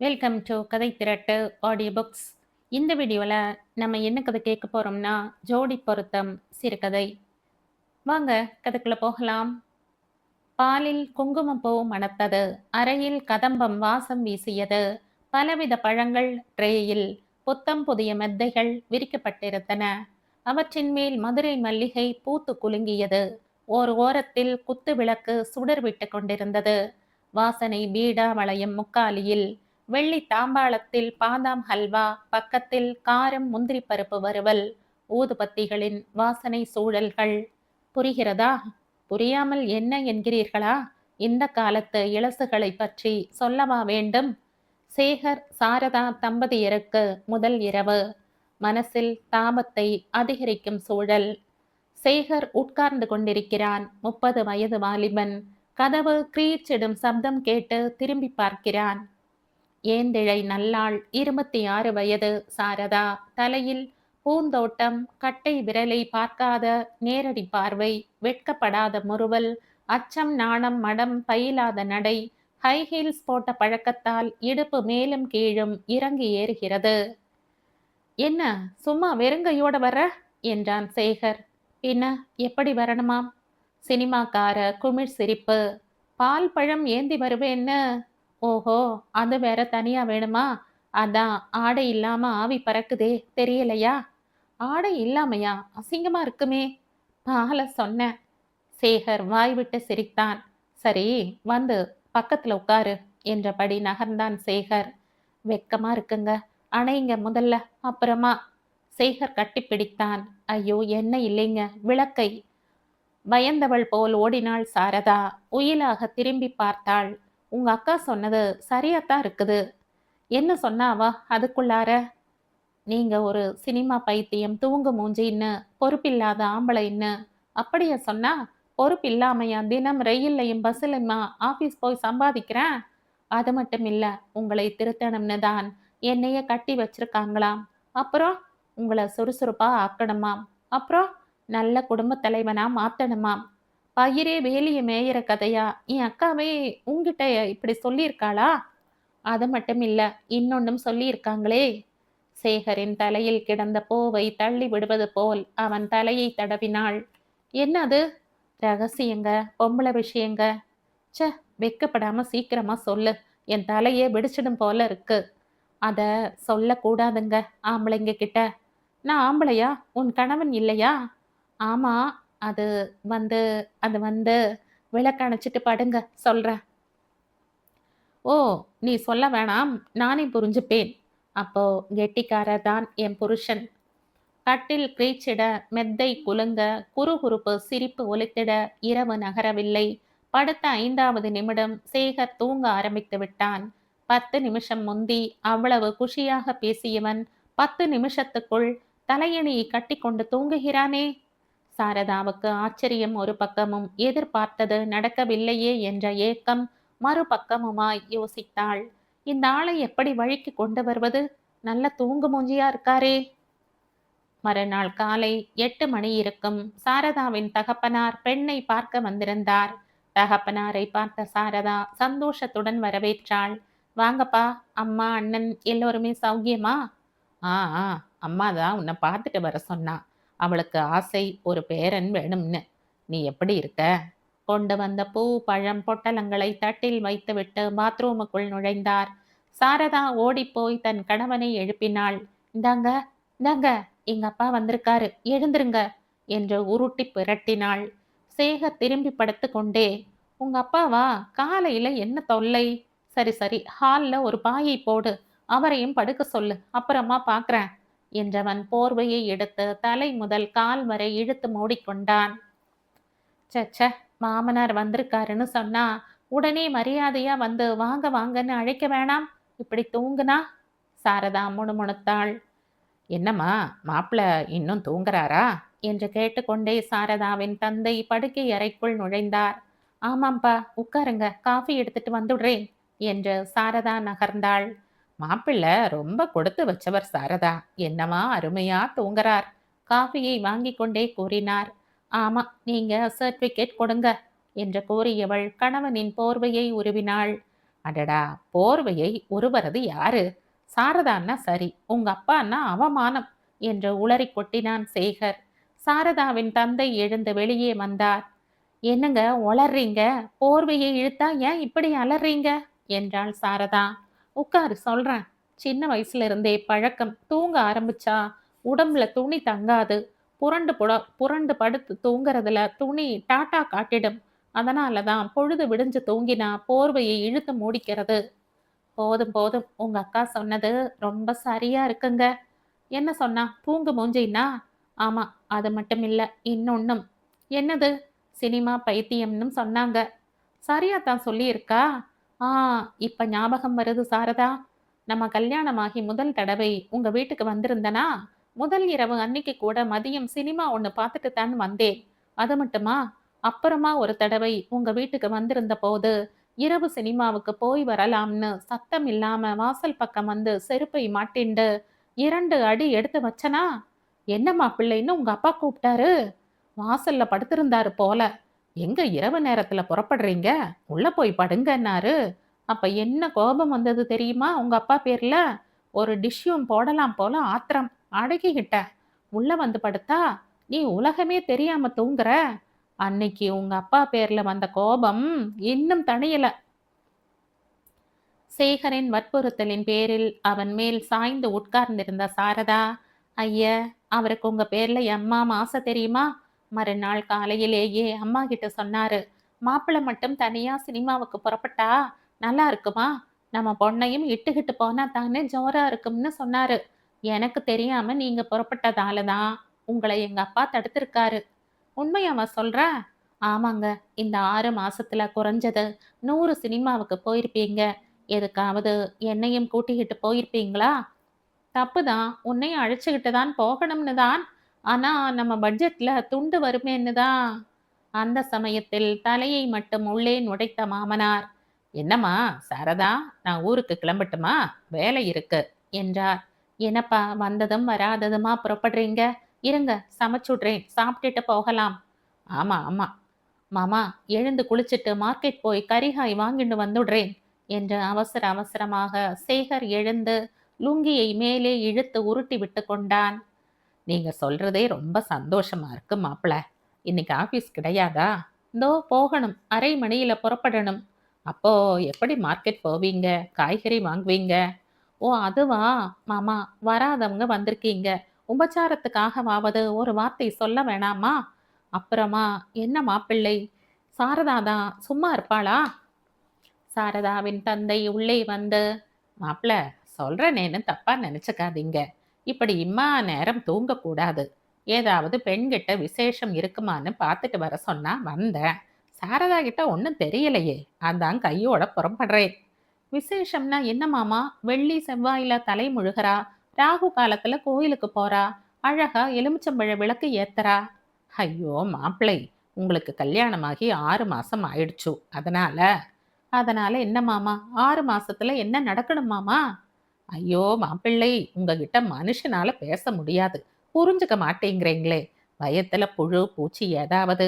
Welcome to கதை திரட்டு audio books இந்த வீடியோவில் நம்ம என்ன கதை கேட்க போகிறோம்னா ஜோடி பொருத்தம் சிறுகதை. வாங்க கதைக்குள்ளே போகலாம். பாலில் குங்குமப்பூ மணத்தது அறையில் கதம்பம் வாசம் வீசியது பலவித பழங்கள் ட்ரேயில் புத்தம் புதிய மெத்தைகள் விரிக்கப்பட்டிருந்தன. அவற்றின் மேல் மதுரை மல்லிகை பூத்து குலுங்கியது. ஓர் ஓரத்தில் குத்து விளக்கு சுடர் விட்டு கொண்டிருந்தது. வாசனை பீடா வளையம் முக்காலியில் வெள்ளி தாம்பாளத்தில் பாதாம் ஹல்வா பக்கத்தில் காரம் முந்திரி பருப்பு வறுவல் ஊதுபத்திகளின் வாசனை சூழல்கள். புரிகிறதா? புரியாமல் என்ன என்கிறீர்களா? இந்த காலத்து இளசுகளை பற்றி சொல்லவா வேண்டும்? சேகர் சாரதா தம்பதியருக்கு முதல் இரவு. மனசில் தாபத்தை அதிகரிக்கும் சூழல். சேகர் உட்கார்ந்து கொண்டிருக்கிறான். முப்பது வயது வாலிபன். கதவு கிரீச்சிடும் சப்தம் கேட்டு திரும்பி பார்க்கிறான். ஏந்திழை நல்லாள் இருபத்தி ஆறு வயது சாரதா. தலையில் பூந்தோட்டம் கட்டை விரலை பார்க்காத நேரடி பார்வை வெட்கப்படாத முறுவல் அச்சம் நாணம் மடம் பயிலாத நடை ஹை ஹீல்ஸ் போட்ட பழக்கத்தால் இடுப்பு மேலும் கீழும் இறங்கி ஏறுகிறது. என்ன சும்மா வெறுங்கையோட வர என்றான் சேகர். பின்ன எப்படி வரணுமாம்? சினிமாக்கார குமிழ் சிரிப்பு பால் பழம் ஏந்தி வருவேன்னு ஓஹோ அது வேற தனியா வேணுமா? அதான் ஆடை இல்லாம ஆவி பறக்குதே தெரியலையா? ஆடை இல்லாமையா? அசிங்கமா இருக்குமே. பால சொன்னேன். சேகர் வாய் விட்டு சிரித்தான். சரி வந்து பக்கத்துல உட்காரு என்றபடி நகர்ந்தான் சேகர். வெக்கமா இருக்குங்க. அணைங்க முதல்ல அப்புறமா. சேகர் கட்டிப்பிடித்தான் ஐயோ என்ன இல்லைங்க விளக்கை. பயந்தவள் போல் ஓடினாள் சாரதா. உயிலாக திரும்பி பார்த்தாள். உங்க அக்கா சொன்னது சரியாத்தான் இருக்குது. என்ன சொன்னாவா அதுக்குள்ளார நீங்க ஒரு சினிமா பைத்தியம் தூங்கு மூஞ்சின்னு பொறுப்பில்லாத ஆம்பளைன்னு. அப்படியா சொன்னா பொறுப்பில்லாமையா? தினம் ரயில்லையும் பஸ்லையுமா? ஆபீஸ் போய் சம்பாதிக்கிறேன்? அது மட்டும் இல்ல உங்களை திருத்தணும்னு தான். என்னைய கட்டி வச்சிருக்காங்களாம். அப்புறம் உங்களை சுறுசுறுப்பா ஆக்கணுமாம். அப்புறம் நல்ல குடும்ப தலைவனா மாத்தணுமாம். பயிரே வேலிய மேயிற கதையா? என் அக்காவே உங்ககிட்ட இப்படி சொல்லியிருக்காளா? அது மட்டும் இல்ல இன்னொன்னும் சொல்லியிருக்காங்களே? சேகரின் தலையில் கிடந்த பூவை தள்ளி விடுவது போல் அவன் தலையை தடவினாள். என்னது? ரகசியங்க பொம்பளை விஷயங்க. ச்ச வெக்கப்படாம சீக்கிரமா சொல்லு. என் தலையே வெடிச்சிடும் போல இருக்கு. அத சொல்லக்கூடாதுங்க ஆம்பளைங்க கிட்ட. நான் ஆம்பளையா? உன் கணவன் இல்லையா? ஆமா அது வந்து அது வந்து விளக்கணைச்சிட்டு படுங்க சொல்ற ஓ நீ சொல்ல வேணாம் நானே புரிஞ்சுப்பேன். அப்போ கெட்டிக்காரர் தான் என் புருஷன். கட்டில் கிரீச்சிட மெத்தை குலுங்க குறுகுறுப்பு சிரிப்பு ஒலித்திட இரவு நகரவில்லை. படுத்த ஐந்தாவது நிமிடம் சேகர் தூங்க ஆரம்பித்து விட்டான். பத்து நிமிஷம் முந்தி அவ்வளவு குஷியாக பேசியவன் பத்து நிமிஷத்துக்குள் தலையணியை கட்டிக்கொண்டு தூங்குகிறானே. சாரதாவுக்கு ஆச்சரியம் ஒரு பக்கமும் எதிர்பார்த்தது நடக்கவில்லையே என்ற ஏக்கம் மறுபக்கமுமாய் யோசித்தாள். இந்த ஆளை எப்படி வழிக்கு கொண்டு வருவது? நல்ல தூங்கு மூஞ்சியா இருக்காரே. மறுநாள் காலை எட்டு மணி இருக்கும். சாரதாவின் தகப்பனார் பெண்ணை பார்க்க வந்திருந்தார். தகப்பனாரை பார்த்த சாரதா சந்தோஷத்துடன் வரவேற்றாள். வாங்கப்பா அம்மா அண்ணன் எல்லோருமே சௌக்கியமா? ஆ ஆ அம்மா தான் உன்னை பார்த்துட்டு வர சொன்னா. அவளுக்கு ஆசை ஒரு பேரன் வேணும்னு. நீ எப்படி இருக்க? கொண்டு வந்த பூ பழம் பொட்டலங்களை தட்டில் வைத்துவிட்டு பாத்ரூமுக்குள் நுழைந்தார். சாரதா ஓடிப்போய் தன் கணவனை எழுப்பினாள். இந்தாங்க இந்தாங்க எங்க அப்பா வந்திருக்காரு. எழுந்திருங்க என்று உருட்டி பிரட்டினாள். சேக திரும்பி படுத்து கொண்டே உங்க அப்பாவா? காலையில என்ன தொல்லை? சரி சரி. ஹாலில் ஒரு பாயை போடு. அவரையும் படுக்க சொல்லு. அப்புறமா பார்க்குறேன் என்றவன் போர்வையை எடுத்து தலை முதல் கால் வரை இழுத்து மூடிக்கொண்டான். சச்ச மாமனார் வந்திருக்காருன்னு சொன்னா உடனே மரியாதையா வந்து வாங்க வாங்கன்னு அழைக்க வேணாம். இப்படி தூங்குனா? சாரதா முணுமுணுத்தாள். என்னம்மா மாப்பிள்ள இன்னும் தூங்குறாரா? என்று கேட்டுக்கொண்டே சாரதாவின் தந்தை படுக்கை அறைக்குள் நுழைந்தார். ஆமாம்பா உட்காருங்க காஃபி எடுத்துட்டு வந்துடுறேன் என்று சாரதா நகர்ந்தாள். மாப்பிள்ளை ரொம்ப கொடுத்து வச்சவர் சாரதா. என்னமா அருமையா தூங்குறார். காஃபியை வாங்கி கொண்டே கூறினார். ஆமா நீங்க சர்டிபிகேட் கொடுங்க என்று கூறியவள் கணவனின் போர்வையை உருவினாள். அடடா போர்வையை உருவறது யாரு? சாரதான்னா சரி உங்க அப்பான்னா அவமானம் என்று உளறி கொட்டினான் சேகர். சாரதாவின் தந்தை எழுந்து வெளியே வந்தார். என்னங்க உளறீங்க போர்வையை இழுத்தா ஏன் இப்படி அலறீங்க? என்றாள் சாரதா. உட்காரு சொல்றேன். சின்ன வயசுல இருந்தே பழக்கம். தூங்க ஆரம்பிச்சா உடம்புல துணி தங்காது. புரண்டு புட புரண்டு படுத்து தூங்குறதுல துணி டாட்டா காட்டிடும். அதனால தான் பொழுது விடிஞ்சு தூங்கினா போர்வையை இழுத்து மூடிக்கிறது. போதும் போதும். உங்க அக்கா சொன்னது ரொம்ப சரியா இருக்குங்க. என்ன சொன்னா? தூங்கு மூஞ்சின்னா? ஆமா அது மட்டும் இல்ல இன்னொன்னும். என்னது? சினிமா பைத்தியம்னு சொன்னாங்க. சரியா தான் சொல்லியிருக்கா? ஆ இப்ப ஞாபகம் வருது சாரதா. நம்ம கல்யாணமாகி முதல் தடவை உங்க வீட்டுக்கு வந்திருந்தனா? முதல் இரவு அன்னைக்கு கூட மதியம் சினிமா ஒன்று பார்த்துட்டு தான் வந்தேன். அது மட்டுமா? அப்புறமா ஒரு தடவை உங்க வீட்டுக்கு வந்திருந்த போது இரவு சினிமாவுக்கு போய் வரலாம்னு சத்தம் இல்லாம வாசல் பக்கம் வந்து செருப்பை மாட்டிண்டு இரண்டு அடி எடுத்து வச்சனா? என்னம்மா பிள்ளைன்னு உங்க அப்பா கூப்பிட்டாரு. வாசல்ல படுத்திருந்தாரு போல. எங்க இரவு நேரத்துல புறப்படுறீங்க? உள்ள போய் படுங்கன்னாரு. அப்ப என்ன கோபம் வந்தது தெரியுமா? உங்க அப்பா பேர்ல ஒரு டிஷ்யூம் போடலாம் போல ஆத்திரம். அடக்கிக்கிட்ட உள்ள வந்து படுத்தா நீ உலகமே தெரியாம தூங்குற. அன்னைக்கு உங்க அப்பா பேர்ல வந்த கோபம் இன்னும் தணியல. சேகரின் வற்புறுத்தலின் பேரில் அவன் மேல் சாய்ந்து உட்கார்ந்திருந்த சாரதா ஐய அவருக்கு உங்க பேர்ல எம்மா மாச தெரியுமா? மறுநாள் காலையிலேயே அம்மா கிட்ட சொன்னாரு மாப்பிள்ளை மட்டும் தனியா சினிமாவுக்கு புறப்பட்டா நல்லா இருக்குமா? நம்ம பொண்ணையும் இட்டுக்கிட்டு போனா தானே ஜோரா இருக்கும்னு சொன்னாரு. எனக்கு தெரியாம நீங்க புறப்பட்டதால தான் உங்களை எங்க அப்பா தடுத்திருக்காரு. உண்மையாவா சொல்ற? ஆமாங்க இந்த ஆறு மாசத்துல குறைஞ்சது நூறு சினிமாவுக்கு போயிருப்பீங்க. எதுக்காவது என்னையும் கூட்டிக்கிட்டு போயிருப்பீங்களா? தப்புதான் உன்னையும் அழைச்சிக்கிட்டு தான் போகணும்னு தான் ஆனா நம்ம பட்ஜெட்ல துண்டு வருமேன்னு தான் அந்த சமயத்தில் தலையை மட்டும் உள்ளே நுடைத்த மாமனார். என்னம்மா சாரதா நான் ஊருக்கு கிளம்பட்டுமா? வேலை இருக்கு என்றார். என்னப்பா வந்ததும் வராததுமா புறப்படுறீங்க? இருங்க சமைச்சுடுறேன் சாப்பிட்டுட்டு போகலாம். ஆமா ஆமா. மாமா எழுந்து குளிச்சுட்டு மார்க்கெட் போய் கரிகாய் வாங்கிட்டு வந்துடுறேன் என்று அவசர அவசரமாக சேகர் எழுந்து லுங்கியை மேலே இழுத்து உருட்டி விட்டு கொண்டான். நீங்கள் சொல்றதே ரொம்ப சந்தோஷமா இருக்கு மாப்பிள. இன்னைக்கு ஆஃபீஸ் கிடையாதா? இந்தோ போகணும் அரை மணியில் புறப்படணும். அப்போ எப்படி மார்க்கெட் போவீங்க? காய்கறி வாங்குவீங்க? ஓ அதுவா? மாமா வராதவங்க வந்திருக்கீங்க. உபச்சாரத்துக்காகவாவது ஒரு வார்த்தை சொல்ல வேணாமா? அப்புறமா என்ன மாப்பிள்ளை? சாரதா தான் சும்மா இருப்பாளா? சாரதாவின் தந்தை உள்ளே வந்து மாப்பிள்ள சொல்கிறேனேன்னு தப்பாக நினச்சிக்காதீங்க. இப்படி இம்மா நேரம் தூங்கக்கூடாது. ஏதாவது பெண்கிட்ட விசேஷம் இருக்குமான்னு பார்த்துட்டு வர சொன்னா வந்தேன். சாரதா கிட்ட ஒன்றும் தெரியலையே. அதான் கையோட புறப்படுறேன். விசேஷம்னா என்ன மாமா? வெள்ளி செவ்வாயில தலை முழுகிறா? ராகு காலத்துல கோயிலுக்கு போறா? அழகா எலுமிச்சம்பழ விளக்கு ஏத்துறா? ஐயோ மாப்பிள்ளை. உங்களுக்கு கல்யாணமாகி ஆறு மாசம் ஆயிடுச்சு. அதனால? அதனால என்ன மாமா? ஆறு மாசத்துல என்ன நடக்கணும் மாமா? ஐயோ மாப்பிள்ளை உங்ககிட்ட மனுஷனால பேச முடியாது. புரிஞ்சுக்க மாட்டேங்கிறீங்களே. பயத்துல புழு பூச்சி ஏதாவது?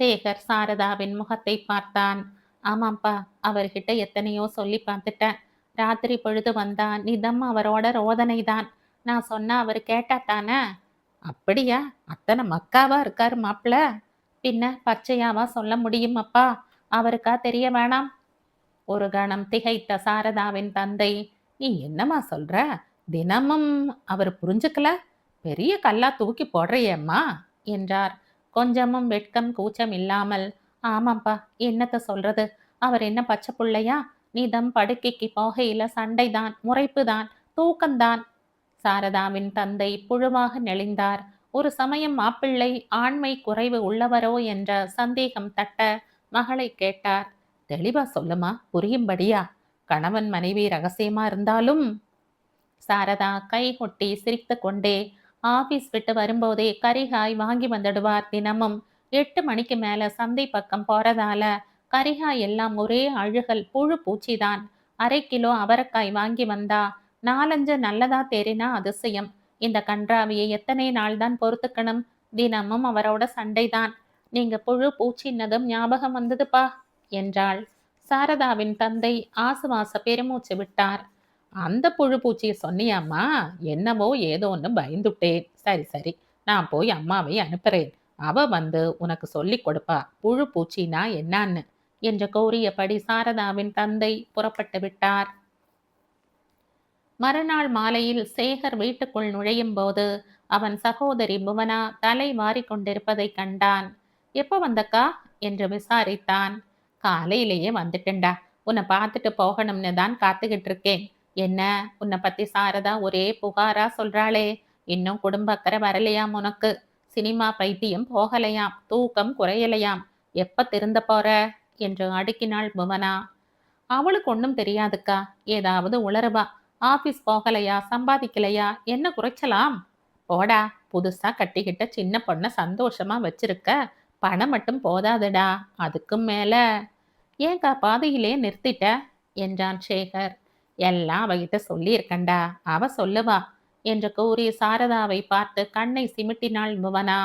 சேகர் சாரதாவின் முகத்தை பார்த்தான். ஆமாப்பா அவர்கிட்ட எத்தனையோ சொல்லி பார்த்துட்டேன். ராத்திரி பொழுது வந்தா நிதம் அவரோட ரோதனை தான் நான் சொன்னா அவர் கேட்டா தானே? அப்படியா? அத்தனை மக்காவா இருக்காரு மாப்பிள்ள? பின்ன பச்சையாவா சொல்ல முடியும் அப்பா? அவருக்கா தெரிய வேணாம்? ஒரு கணம் திகைத்த சாரதாவின் தந்தை நீ என்னம்மா சொல்ற? தினமும் அவர் புரிஞ்சுக்கல? பெரிய கல்லா தூக்கி போடுறியேம்மா? என்றார். கொஞ்சமும் வெட்கம் கூச்சம் இல்லாமல் ஆமாப்பா என்னத்த சொல்றது? அவர் என்ன பச்சை பிள்ளையா? நீதம் படுக்கைக்கு போகையில சண்டைதான் முறைப்புதான் தூக்கம்தான். சாரதாவின் தந்தை புழுவாக நெளிந்தார். ஒரு சமயம் மாப்பிள்ளை ஆண்மை குறைவு உள்ளவரோ என்ற சந்தேகம் தட்ட மகளை கேட்டார். தெளிவா சொல்லுமா புரியும்படியா? கணவன் மனைவி ரகசியமா இருந்தாலும் சாரதா கை கொட்டி சிரித்து கொண்டே ஆபீஸ் விட்டு வரும்போதே கரிகாய் வாங்கி வந்துடுவார் தினமும். எட்டு மணிக்கு மேல சந்தை பக்கம் போறதால கரிகாய் எல்லாம் ஒரே அழுகல் புழு பூச்சிதான். அரை கிலோ அவரைக்காய் வாங்கி வந்தா நாலஞ்சு நல்லதா தேறினா அதிசயம். இந்த கன்றாவியை எத்தனை நாள் தான் பொறுத்துக்கணும்? தினமும் அவரோட சண்டைதான். நீங்க புழு பூச்சின்னதும் ஞாபகம் வந்ததுப்பா? என்றாள். சாரதாவின் தந்தை ஆசுவாச பெருமூச்சு விட்டார். அந்த புழு பூச்சியை சொன்னியாம்மா என்னவோ ஏதோ ஒன்று பயந்துட்டேன். சரி சரி நான் போய் அம்மாவை அனுப்புறேன். அவ வந்து உனக்கு சொல்லி கொடுப்பா புழு பூச்சினா என்னன்னு என்று கோரியபடி சாரதாவின் தந்தை புறப்பட்டு விட்டார். மறுநாள் மாலையில் சேகர் வீட்டுக்குள் நுழையும் போது அவன் சகோதரி புவனா தலை மாறிக்கொண்டிருப்பதை கண்டான். எப்போ வந்தக்கா? என்று விசாரித்தான். காலையிலேயே வந்துட்டேன்டா. உன்னை பார்த்துட்டு போகணும்னு தான் காத்துக்கிட்டு இருக்கேன் என்ன? உன்னை பத்தி சாரதா ஒரே புகாரா சொல்றாளே? இன்னும் குடும்ப அக்கறை வரலையாம் உனக்கு? சினிமா பைத்தியம் போகலையாம். தூக்கம் குறையலையாம். எப்ப திருந்த போற? என்று அடுக்கினாள் புவனா. அவளுக்கு ஒன்றும் தெரியாதுக்கா. ஏதாவது உளறுவா. ஆபீஸ் போகலையா? சம்பாதிக்கலையா? என்ன குறைச்சலாம்? போடா. புதுசா கட்டிக்கிட்ட சின்ன பொண்ணை சந்தோஷமா வச்சிருக்க. பணம் மட்டும் போதாதுடா. அதுக்கும் மேல ஏன்க்கா பாதையிலே நிறுத்திட்ட? என்றான் சேகர். எல்லாம் அவகிட்ட சொல்லியிருக்கண்டா. அவ சொல்லுவா. என்று கூறி சாரதாவை பார்த்து கண்ணை சிமிட்டினாள் புவனா.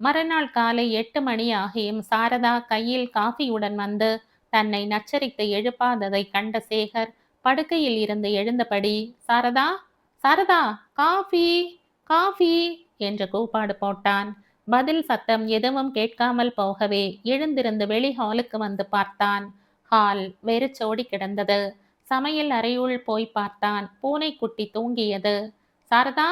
மறுநாள் காலை எட்டு மணி ஆகியும் சாரதா கையில் காஃபியுடன் வந்து தன்னை நச்சரித்து எழுப்பாததை கண்ட சேகர் படுக்கையில் இருந்து எழுந்தபடி சாரதா சாரதா காஃபி காஃபி என்று கூப்பாடு போட்டான். பதில் சத்தம் எதுவும் கேட்காமல் போகவே எழுந்திருந்து வெளி ஹாலுக்கு வந்து பார்த்தான். ஹால் வெறிச்சோடி கிடந்தது. சமையல் அறையுள் போய் பார்த்தான். பூனைக்குட்டி தூங்கியது. சாரதா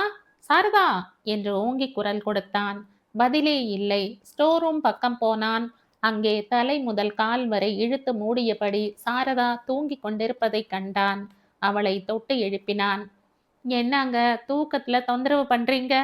சாரதா என்று ஓங்கி குரல் கொடுத்தான். பதிலே இல்லை. ஸ்டோர் ரூம் பக்கம் போனான். அங்கே தலை முதல் கால் வரை இழுத்து மூடியபடி சாரதா தூங்கிக் கொண்டிருப்பதை கண்டான். அவளை தொட்டு எழுப்பினான். என்னங்க தூக்கத்துல தொந்தரவு பண்றீங்க?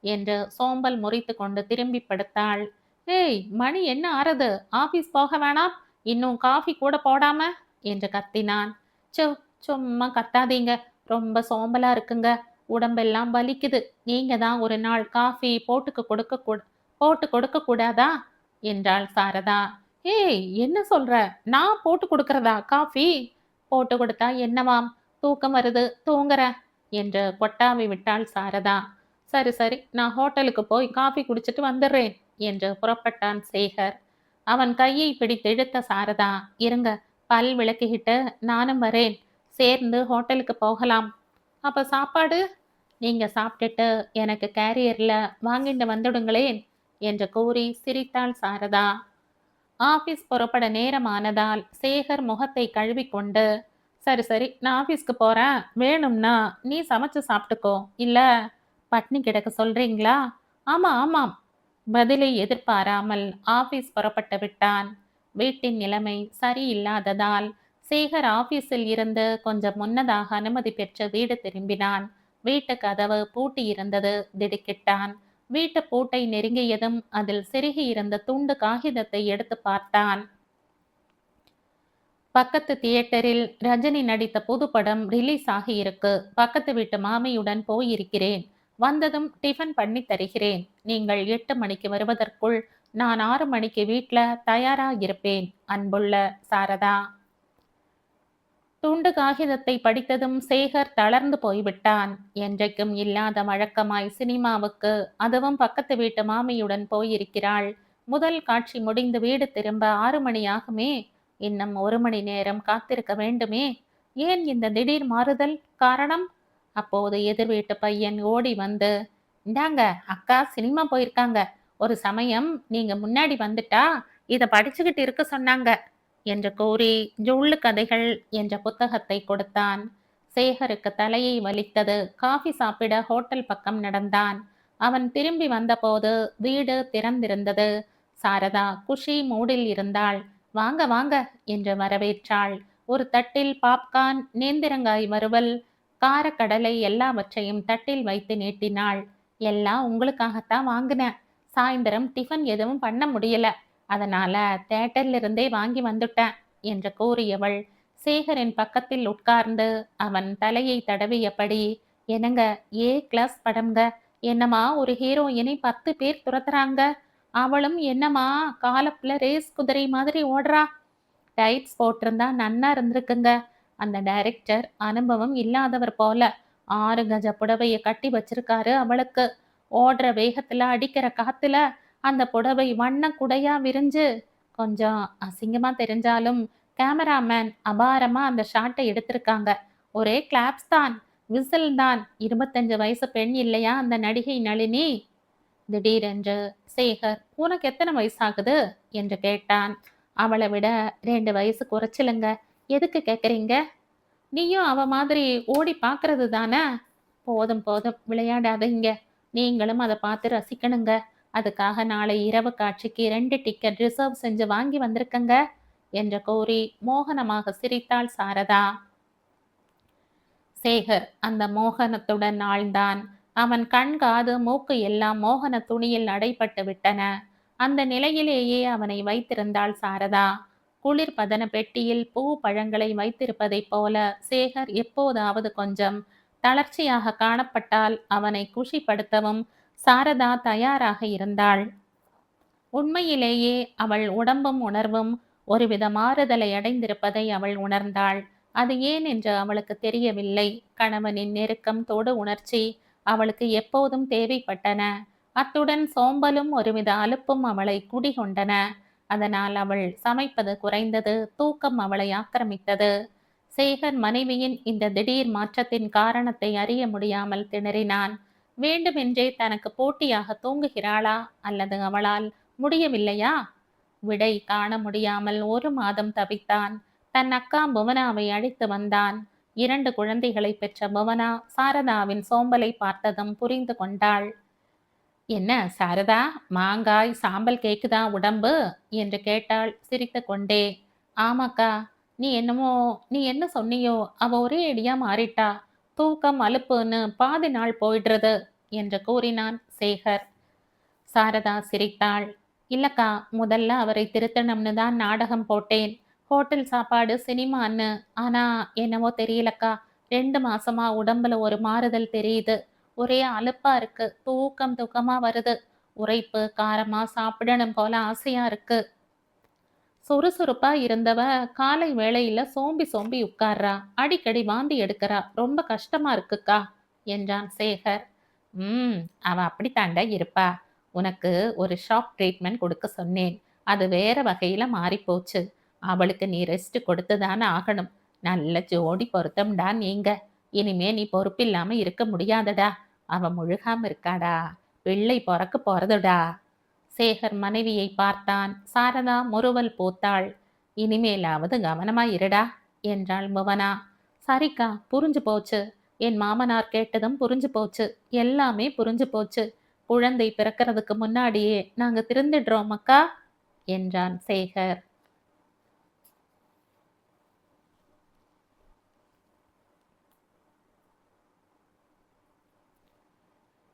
என்று சோம்பல் முறித்து கொண்டு திரும்பி படுத்தாள். ஏய் மணி என்ன ஆறது? ஆபீஸ் போக வேணாம். இன்னும் காஃபி கூட போடாம? என்று கத்தினான். சோ சும்மா கத்தாதீங்க. ரொம்ப சோம்பலா இருக்குங்க. உடம்பெல்லாம் வலிக்குது. நீங்க தான் ஒரு நாள் காஃபி போட்டுக்கு கொடுக்க கூட போட்டு கொடுக்க கூடாதா? என்றாள் சாரதா. ஏய் என்ன சொல்ற? நான் போட்டு கொடுக்கறதா காஃபி? போட்டு கொடுத்தா என்னவாம்? தூக்கம் வருது. தூங்குற. என்று கொட்டாவி விட்டாள் சாரதா. சரி சரி. நான் ஹோட்டலுக்கு போய் காஃபி குடிச்சிட்டு வந்துடுறேன் என்று புறப்பட்டான் சேகர். அவன் கையை பிடித்தெழுத்த சாரதா இருங்க பல் விளக்கிக்கிட்டு நானும் வரேன். சேர்ந்து ஹோட்டலுக்கு போகலாம். அப்ப சாப்பாடு? நீங்க சாப்பிட்டுட்டு எனக்கு கேரியர்ல வாங்கிட்டு வந்துடுங்களேன் என்று கூறி சிரித்தாள் சாரதா. ஆபீஸ் புறப்பட நேரமானதால் சேகர் முகத்தை கழுவிக்கொண்டு சரி சரி நான் ஆபீஸ்க்கு போறேன். வேணும்னா நீ சமைச்சு சாப்பிட்டுக்கோ. இல்லை பட்னி கிடக்க சொல்றீங்களா? ஆமா ஆமாம். பதிலை எதிர்பாராமல் ஆபீஸ் புறப்பட்டு விட்டான். வீட்டின் நிலைமை சரியில்லாததால் சேகர் ஆபீஸில் இருந்து கொஞ்சம் முன்னதாக அனுமதி பெற்று வீடு திரும்பினான். வீட்டு கதவு பூட்டி இருந்தது திடுக்கிட்டான். வீட்டு பூட்டை நெருங்கியதும் அதில் செருகி இருந்த துண்டு காகிதத்தை எடுத்து பார்த்தான். பக்கத்து தியேட்டரில் ரஜினி நடித்த புது படம் ரிலீஸ் ஆகியிருக்கு. பக்கத்து வீட்டு மாமியுடன் போயிருக்கிறேன். வந்ததும் டிஃபன் பண்ணி தருகிறேன். நீங்கள் எட்டு மணிக்கு வருவதற்குள் நான் ஆறு மணிக்கு வீட்டில் தயாராக இருப்பேன் அன்புள்ள சாரதா. துண்டு காகிதத்தை படித்ததும் சேகர் தளர்ந்து போய்விட்டான். என்றைக்கும் இல்லாத வழக்கமாய் சினிமாவுக்கு அதுவும் பக்கத்து வீட்டு மாமியுடன் போயிருக்கிறாள். முதல் காட்சி முடிந்து வீடு திரும்ப ஆறு மணி ஆகுமே? இன்னும் ஒரு மணி நேரம் காத்திருக்க வேண்டுமே? ஏன் இந்த திடீர் மாறுதல் காரணம்? அப்போது எதிர் வீட்டு பையன் ஓடி வந்து இந்தாங்க அக்கா சினிமா போயிருக்காங்க. ஒரு சமயம் நீங்க முன்னாடி வந்துட்டா இதை படிச்சுக்கிட்டு இருக்க சொன்னாங்க என்று கூறி ஜுள்ளு கதைகள் என்ற புத்தகத்தை கொடுத்தான். சேகருக்கு தலையை வலித்தது. காஃபி சாப்பிட ஹோட்டல் பக்கம் நடந்தான். அவன் திரும்பி வந்தபோது வீடு திறந்திருந்தது. சாரதா குஷி மூடில் இருந்தாள். வாங்க வாங்க என்று வரவேற்றாள். ஒரு தட்டில் பாப்கார்ன் நேந்திரங்காய் வறுவல் காரக்கடலை எல்லாவற்றையும் தட்டில் வைத்து நீட்டினாள். எல்லாம் உங்களுக்காகத்தான் வாங்கினேன். சாயந்தரம் டிஃபன் எதுவும் பண்ண முடியல. அதனால தேட்டர்ல இருந்தே வாங்கி வந்துட்டேன் என்று கூறியவள். சேகரின் பக்கத்தில் உட்கார்ந்து அவன் தலையை தடவியபடி என்னங்க ஏ கிளாஸ் படம்ங்க? என்னமா ஒரு ஹீரோயினை பத்து பேர் துரத்துறாங்க? அவளும் என்னமா காலப்புல ரேஸ் குதிரை மாதிரி ஓடுறா? டைட்ஸ் போட்டிருந்தா நன்னா இருந்திருக்குங்க. அந்த டைரக்டர் அனுபவம் இல்லாதவர் போல ஆறு கஜ புடவைய கட்டி வச்சிருக்காரு அவளுக்கு. ஓடுற வேகத்துல அடிக்கிற காத்துல அந்த புடவை வண்ண குடையா விரிஞ்சு கொஞ்சம் அசிங்கமா தெரிஞ்சாலும் கேமராமேன் அபாரமா அந்த ஷாட்டை எடுத்திருக்காங்க. ஒரே கிளாப்ஸ் தான் விசில் தான். இருபத்தஞ்சு வயசு பெண் இல்லையா அந்த நடிகை நளினி? திடீரென்று சேகர் உனக்கு எத்தனை வயசாகுது? என்று கேட்டான். அவளை விட ரெண்டு வயசு குறைச்சிலுங்க. எதுக்கு கேட்குறீங்க நீயும் அவ மாதிரி ஓடி பார்க்கறது தானே? போதும் போதும். விளையாடாதீங்க. நீங்களும் அதை பார்த்து ரசிக்கணுங்க. அதுக்காக நாளை இரவு காட்சிக்கு ரெண்டு டிக்கெட் ரிசர்வ் செஞ்சு வாங்கி வந்திருக்கங்க என்று கூறி மோகனமாக சிரித்தாள் சாரதா. சேகர் அந்த மோகனத்துடன் ஆழ்ந்தான். அவன் கண் காது மூக்கு எல்லாம் மோகன துணியில் அடைப்பட்டு விட்டன. அந்த நிலையிலேயே அவனை வைத்திருந்தாள் சாரதா. குளிர்பதன பெட்டியில் பூ பழங்களை வைத்திருப்பதைப் போல சேகர் எப்போதாவது கொஞ்சம் தளர்ச்சியாக காணப்பட்டால் அவனை குஷிப்படுத்தவும் சாரதா தயாராக இருந்தாள். உண்மையிலேயே அவள் உடம்பும் உணர்வும் ஒருவித மாறுதலை அடைந்திருப்பதை அவள் உணர்ந்தாள். அது ஏன் என்று அவளுக்கு தெரியவில்லை. கணவனின் நெருக்கம் தொடு உணர்ச்சி அவளுக்கு எப்போதும் தேவைப்பட்டன. அத்துடன் சோம்பலும் ஒருவித அலுப்பும் அவளை குடிகொண்டன. அதனால் அவள் சமைப்பது குறைந்தது தூக்கம் அவளை ஆக்கிரமித்தது. சேகர் மனைவியின் இந்த திடீர் மாற்றத்தின் காரணத்தை அறிய முடியாமல் திணறினான். வேண்டுமென்றே தனக்கு போட்டியாக தூங்குகிறாளா? அல்லது அவளால் முடியவில்லையா? விடை காண முடியாமல் ஒரு மாதம் தவித்தான். தன் அக்கா புவனாவை அழைத்து வந்தான். இரண்டு குழந்தைகளை பெற்ற புவனா சாரதாவின் சோம்பலை பார்த்ததும் புரிந்து கொண்டாள். என்ன சாரதா மாங்காய் சாம்பல் கேக்குதா உடம்பு? என்று கேட்டாள் சிரித்து கொண்டே ஆமாக்கா நீ என்னமோ நீ என்ன சொன்னியோ அவ ஒரே அடியா மாறிட்டா. தூக்கம் அலுப்புன்னு பாதி நாள் போயிடுறது என்று கூறினான் சேகர். சாரதா சிரித்தாள். இல்லக்கா முதல்ல அவரை திருத்தணும்னு தான் நாடகம் போட்டேன். ஹோட்டல் சாப்பாடு சினிமான்னு. ஆனா என்னவோ தெரியலக்கா ரெண்டு மாசமா உடம்புல ஒரு மாறுதல் தெரியுது. ஒரே அலுப்பா இருக்கு. தூக்கம் தூக்கமா வருது. உரைப்பு காரமா சாப்பிடணும் போல ஆசையா இருக்கு. சுறுசுறுப்பா இருந்தவ காலை வேளையில சோம்பி சோம்பி உட்கார்றா. அடிக்கடி வாந்தி எடுக்கிறா. ரொம்ப கஷ்டமா இருக்குக்கா என்றான் சேகர். ம் அவ அப்படித்தாண்டா இருப்பா. உனக்கு ஒரு ஷாக் ட்ரீட்மெண்ட் கொடுக்க சொன்னேன். அது வேற வகையில மாறிப்போச்சு. அவளுக்கு நீ ரெஸ்ட் கொடுத்துதானே ஆகணும். நல்ல ஜோடி பொருத்தம்டா நீங்க. இனிமே நீ பொறுப்பில்லாம இருக்க முடியாதடா. அவ முழுகாம இருக்காடா? பிள்ளை பிறக்க போறதுடா? சேகர் மனைவியை பார்த்தான். சாரதா முறுவல் பூத்தாள். இனிமேலாவது கவனமா இருடா? என்றாள் புவனா. சரிக்கா புரிஞ்சு போச்சு. என் மாமனார் கேட்டதும் புரிஞ்சு போச்சு. எல்லாமே புரிஞ்சு போச்சு. குழந்தை பிறக்கிறதுக்கு முன்னாடியே நாங்க திருந்திடுறோம் அக்கா என்றான் சேகர்.